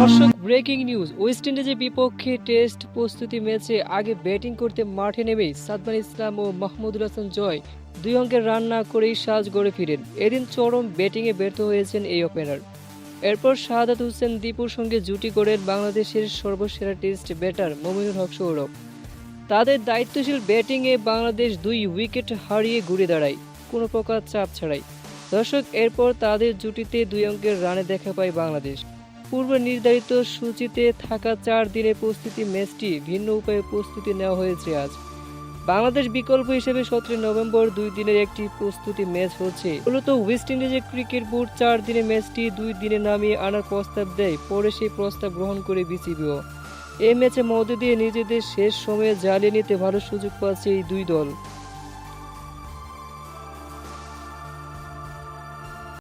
দর্শক breaking news. West ইন্ডিজের বিপক্ষে টেস্ট প্রস্তুতি ম্যাচে আগে ব্যাটিং করতে মাঠে নেমেই সাদমান ইসলাম ও মাহমুদুল হাসান জয়। দুই অঙ্কের রান না করেই সাজ গড়ে ফিরেন। এদিন চরম ব্যাটিংয়ে ব্যর্থ হয়েছেন এই ওপেনার এরপর শাহাদাত হোসেন দীপুর সঙ্গে জুটি করেন বাংলাদেশের সর্বসেরা টেস্ট ব্যাটার মমিনুল হক সৌরভ। তাদের দায়িত্বশীল ব্যাটিংয়ে বাংলাদেশ দুই উইকেট হারিয়ে ঘুরে দাঁড়ায়। কোনো প্রকার চাপ ছাড়াই। দর্শক, এরপর তাদের জুটিতে দুই অঙ্কের রানে দেখা পায় বাংলাদেশ। পূর্ব নির্ধারিত সূচিতে থাকা চার দিনে প্রস্তুতি ম্যাচটি ভিন্ন উপায়ে প্রস্তুতি নেওয়া হয়েছে আজ। বাংলাদেশ বিকল্প হিসেবে সতেরো নভেম্বর দুই দিনের একটি প্রস্তুতি ম্যাচ হচ্ছে। মূলত ওয়েস্ট ইন্ডিজের ক্রিকেট বোর্ড চার দিনের ম্যাচটি দুই দিনে নামিয়ে আনার প্রস্তাব দেয়। পরে সেই প্রস্তাব গ্রহণ করে বিসিবিও। এই ম্যাচে মধ্য দিয়ে নিজেদের শেষ সময়ে জ্বালিয়ে নিতে ভালো সুযোগ পাচ্ছে এই দুই দল।